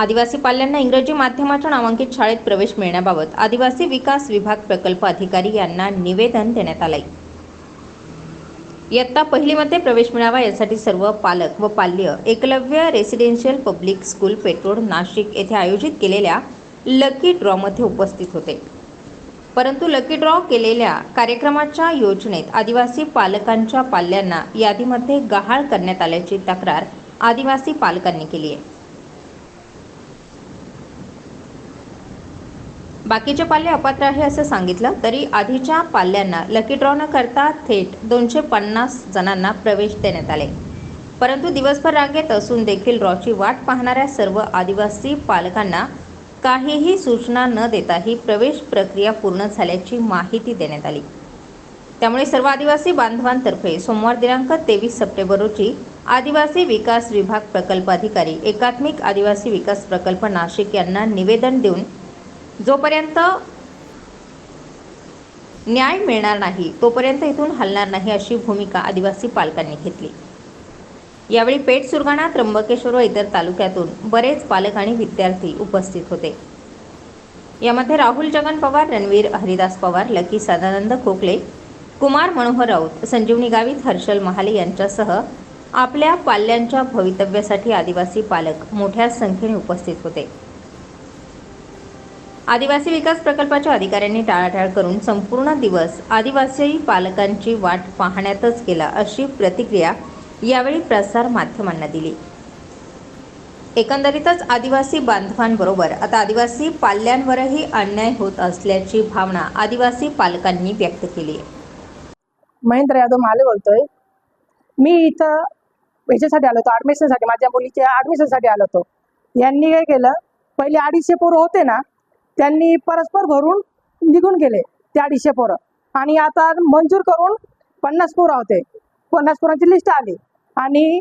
आदिवासी पाल्यांना इंग्रजी माध्यमाच्या नामांकित शाळेत प्रवेश मिळण्याबाबत आदिवासी विकास विभाग प्रकल्प अधिकारी यांना निवेदन देण्यात आलंय. इयत्ता पहिलीमध्ये प्रवेश मिळावा यासाठी सर्व पालक व पाल्य एकलव्य रेसिडेन्शियल पब्लिक स्कूल पेट्रोल नाशिक येथे आयोजित केलेल्या लकी ड्रॉमध्ये उपस्थित होते. परंतु लकी ड्रॉ केलेल्या कार्यक्रमाच्या योजनेत आदिवासी पालकांच्या पाल्यांना यादीमध्ये गहाळ करण्यात आल्याची तक्रार आदिवासी पालकांनी केली आहे. बाकीचे पाल्य अपात्र आहे असं सांगितलं तरी आधीच्या पाल्यांना लकी ड्रॉ न करता थेट दोनशे पन्नास जणांना प्रवेश देण्यात आले. परंतु दिवसभर रांगेत असून देखील ड्रॉची वाट पाहणाऱ्या सर्व आदिवासी पालकांना काहीही सूचना न देता ही प्रवेश प्रक्रिया पूर्ण झाल्याची माहिती देण्यात आली. त्यामुळे सर्व आदिवासी बांधवांतर्फे सोमवार दिनांक तेवीस सप्टेंबर रोजी आदिवासी विकास विभाग प्रकल्प अधिकारी एकात्मिक आदिवासी विकास प्रकल्प नाशिक यांना निवेदन देऊन जोपर्यंत न्याय मिळणार नाही तोपर्यंत इथून हलणार नाही अशी भूमिका आदिवासी पालकांनी घेतली. यावेळी पेठ सुरगाणा त्र्यंबकेश्वर व इतर तालुक्यातून बरेच पालक आणि विद्यार्थी उपस्थित होते. यामध्ये राहुल जगन पवार रणवीर हरिदास पवार लकी सदानंद खोकले कुमार मनोहर राऊत संजीवनी गावित हर्षल महाले यांच्यासह आपल्या पाल्यांच्या भवितव्यासाठी आदिवासी पालक मोठ्या संख्येने उपस्थित होते. आदिवासी विकास प्रकल्पाच्या अधिकाऱ्यांनी टाळाटाळ करून संपूर्ण दिवस आदिवासी पालकांची वाट पाहण्यातच केला अशी प्रतिक्रिया यावेळी प्रसार माध्यमांना दिली. एकंदरीतच आदिवासी बांधवांबरोबर आता आदिवासी पाल्यांवरही अन्याय होत असल्याची भावना आदिवासी पालकांनी व्यक्त केली महेंद्र यादव माले बोलतोय. मी इथं ह्याच्यासाठी आलो होतो ॲडमिशनसाठी माझ्या मुलीच्या ॲडमिशनसाठी आलो होतो. यांनी काय केलं पहिले अडीचशे पोरं होते ना त्यांनी परस्पर भरून निघून गेले ते अडीचशे पोरं. आणि आता मंजूर करून पन्नास पोरं होते. पन्नास पोरांची लिस्ट आली. आणि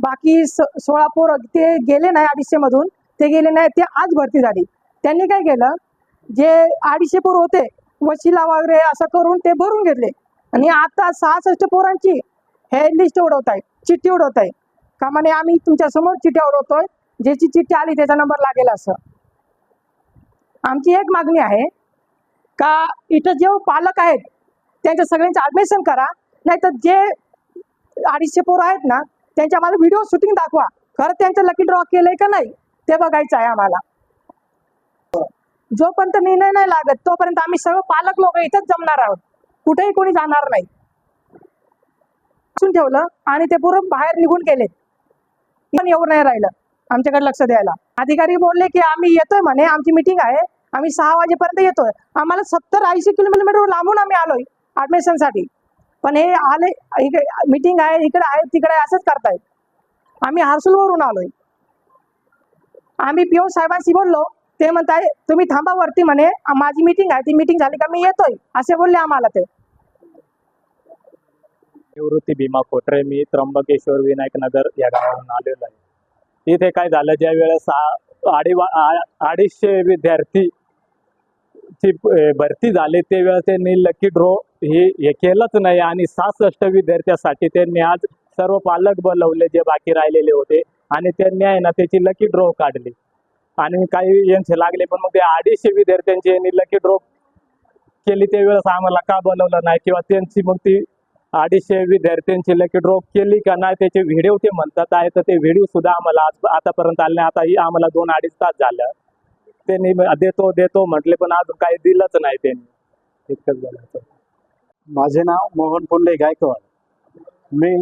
बाकी स सोळा पोरं ते गेले नाही अडीचशेमधून ते गेले नाही ते आज भरती झाली. त्यांनी काय केलं? जे अडीचशे पोरं होते वशिला वगैरे असं करून ते भरून घेतले. आणि आता सहासष्ट पोरांची हे लिस्ट उडवत आहे चिठ्ठी उडवत आहे. का म्हणे आम्ही तुमच्यासमोर चिठ्ठ्या उडवतोय. ज्याची चिठ्ठी आली त्याचा नंबर लागेल असं. आमची एक मागणी आहे का इथं जे पालक आहेत त्यांच्या सगळ्यांचं ॲडमिशन करा नाहीतर जे अडीचशे पोरं आहेत ना त्यांच्या आम्हाला व्हिडिओ शूटिंग दाखवा. खरं त्यांचं लकी ड्रॉ केलंय का नाही ते बघायचं आहे आम्हाला. जोपर्यंत निर्णय नाही लागत तोपर्यंत आम्ही सर्व पालक लोक इथंच जमणार आहोत. कुठेही कोणी जाणार नाही. ठेवलं आणि ते पूर्ण बाहेर निघून गेले पण एवढं नाही राहिलं. आमच्याकडे लक्ष द्यायला. अधिकारी बोलले की आम्ही येतोय म्हणे आमची मिटिंग आहे. आम्ही सहा वाजेपर्यंत येतोय. आम्हाला सत्तर ऐंशी किलोमीटर लांबून आम्ही आलोय ॲडमिशनसाठी पण हे आले इकडे मिटिंग आहे इकडे आहे तिकडे आहे असंच करतायत. आम्ही हार्सूलवरून आलोय. आम्ही पीओ साहेबांशी बोललो. ते म्हणताय तुम्ही थांबा वरती म्हणे माझी मीटिंग आहे ती मीटिंग झाली का मी येतोय. असे बोलले आम्हाला ते. निवृत्ती भीमा कोटरे मी त्र्यंबकेश्वर विनायक नगर या गावावरून आलेलो आहे. इथे काय झालं? ज्या वेळेस अडी अडीचशे विद्यार्थी ची भरती झाली त्यावेळेस त्यांनी लकी ड्रॉ हे हे केलंच नाही आणि सहासष्ट विद्यार्थ्यासाठी त्यांनी आज सर्व पालक बोलवले जे बाकी राहिलेले होते आणि त्यांनी आहे ना त्याची लकी ड्रॉ काढली. आणि काही यांचे लागले पण मग ते अडीचशे विद्यार्थ्यांची यांनी लकी ड्रॉ केली त्यावेळेस आम्हाला का बोलवलं नाही? किंवा त्यांची मग ती अडीचशे विद्यार्थ्यांची लकी ड्रॉप केली का नाही त्याचे व्हिडिओ ते म्हणतात आहे. तर ते व्हिडिओ सुद्धा आम्हाला आज आतापर्यंत आले नाही. आताही आम्हाला दोन अडीच तास झालं. त्यांनी देतो देतो म्हटले पण अजून काही दिलंच नाही त्यांनी. इतकंच झालं माझे नाव मोहन पुंडे गायकवाड. मी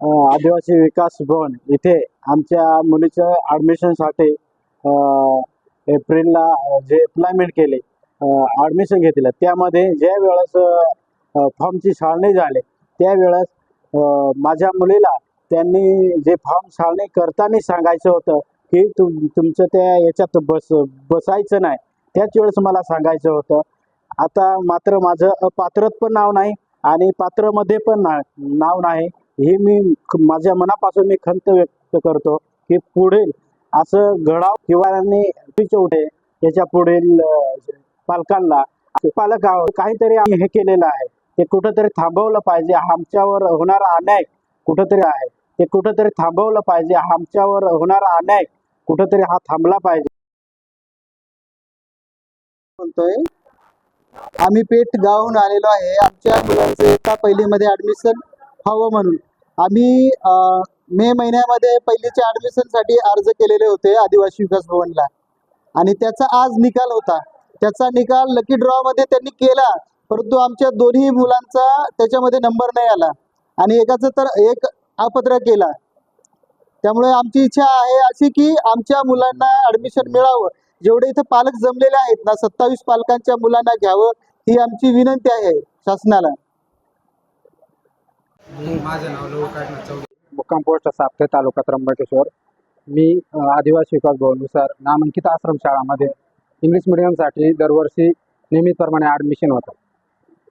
आदिवासी विकास भवन इथे आमच्या मुलीच्या ॲडमिशनसाठी एप्रिलला जे अप्लायमेंट केले ॲडमिशन घेतलं. त्यामध्ये ज्या वेळेस फॉर्मची साळणी झाली. त्यावेळेस माझ्या मुलीला त्यांनी जे फॉर्म साळणी करताना सांगायचं होतं की तुम तुमचं त्या याच्यात बस बसायचं नाही. त्याच वेळेस मला सांगायचं होतं. आता मात्र माझं अपात्रत पण नाव नाही आणि पात्रमध्ये पण ना नाव नाही. हे मी ख- माझ्या मनापासून मी खंत व्यक्त करतो की पुढील असं घडाव किंवा उठे. याच्या पुढील पालकांना पालक काहीतरी आम्ही हे केलेलं आहे. ते कुठंतरी थांबवलं पाहिजे. आमच्यावर होणारा अन्याय कुठंतरी आहे. ते कुठंतरी थांबवलं पाहिजे. आमच्यावर होणारा अन्याय कुठंतरी हा थांबला पाहिजे. बोलतोय आम्ही पेठ गावहून आलेलो आहे. आमच्या मुलांचं एका पहिलीमध्ये ऍडमिशन हवं म्हणून. आम्ही मे महिन्यामध्ये पहिलीच्या ऍडमिशनसाठी अर्ज केलेले होते आदिवासी विकास भवनला. आणि त्याचा आज निकाल होता. त्याचा निकाल लकी ड्रॉ मध्ये त्यांनी केला. परंतु आमच्या दोन्ही मुलांचा त्याच्यामध्ये नंबर नाही आला. आणि एकाचं तर एक अपात्र केला त्यामुळे आमची इच्छा आहे अशी की आमच्या मुलांना ऍडमिशन मिळावं. जेवढे इथं पालक जमलेले आहेत ना सत्तावीस पालकांच्या मुलांना घ्यावं ही आमची विनंती आहे शासनाला. मी माझं नाव लोकांना चौधरी मुक्काम पोस्ट साप्ते तालुका त्र्यंबकेश्वर. मी आदिवासी विकास भवननुसार नामांकित आश्रमशाळामध्ये इंग्लिश मिडियमसाठी दरवर्षी नियमितप्रमाणे ॲडमिशन होतं.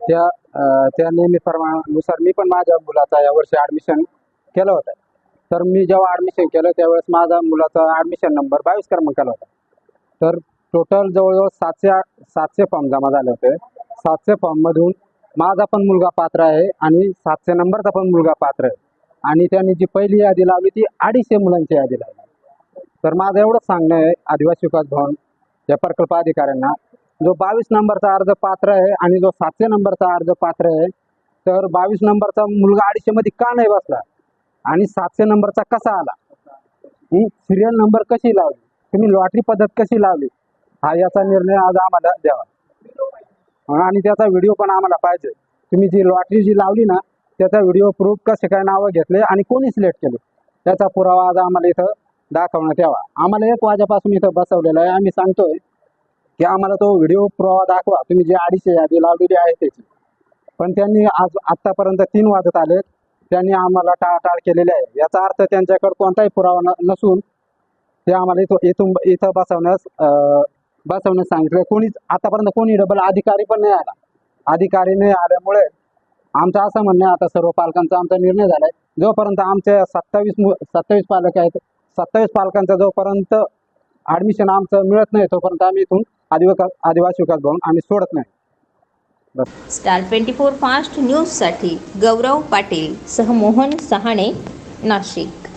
त्या त्या त्या नियमितप्रमाणानुसार मी पण माझ्या मुलाचा यावर्षी ॲडमिशन केलं होतं. तर मी जेव्हा ॲडमिशन केलं त्यावेळेस माझा मुलाचा ॲडमिशन नंबर बावीस क्रमांकाला होता. तर टोटल जवळजवळ सातशे सातशे फॉर्म जमा झाले होते. सातशे फॉर्ममधून माझा पण मुलगा पात्र आहे आणि सातशे नंबरचा पण मुलगा पात्र आहे. आणि त्यांनी जी पहिली यादी लावली ती अडीचशे मुलांची यादी लावली. तर माझं एवढंच सांगणं आहे आदिवासी विकास भवन या प्रकल्प अधिकाऱ्यांना. जो बावीस नंबरचा अर्ज पात्र आहे आणि जो सातशे नंबरचा अर्ज पात्र आहे तर बावीस नंबरचा मुलगा अडीचशेमध्ये का नाही बसला? आणि सातशे नंबरचा कसा आला? सिरियल नंबर कशी लावली? तुम्ही लॉटरी पद्धत कशी लावली? हा याचा निर्णय आज आम्हाला द्यावा. आणि त्याचा व्हिडिओ पण आम्हाला पाहिजे. तुम्ही जी लॉटरी जी लावली ना त्याचा व्हिडिओ प्रूफ कसे काय नावं घेतले आणि कोणी सिलेक्ट केले? त्याचा पुरावा आज आम्हाला इथं दाखवण्यात यावा. आम्हाला एक वाजेपासून इथं बसवलेलं आहे. आम्ही सांगतोय की आम्हाला तो व्हिडिओ पुरावा दाखवा. तुम्ही जे अडीचशे यादी लावलेली आहे त्याची. पण त्यांनी आज आत्तापर्यंत तीन वाजत आले त्यांनी आम्हाला टाळाटाळ केलेली आहे. याचा अर्थ त्यांच्याकडे कोणताही पुरावा नसून ते आम्हाला इथं इथून इथं बसवण्यास बसवण्यास सांगितलं. कोणीच आतापर्यंत कोणी डबल अधिकारी पण नाही आला. अधिकारी नाही आल्यामुळे आमचं असं म्हणणं आहे आता सर्व पालकांचा आमचा निर्णय झालाय. जोपर्यंत आमच्या सत्तावीस मु सत्तावीस पालक आहेत सत्तावीस पालकांचा जोपर्यंत ॲडमिशन आमचं मिळत नाही तोपर्यंत आम्ही इथून आदिवासी आदिवासी विकास भवन आम्ही सोडत नाही. स्टार ट्वेंटी फोर फास्ट न्यूजसाठी गौरव पाटील सह मोहन सहाणे नाशिक.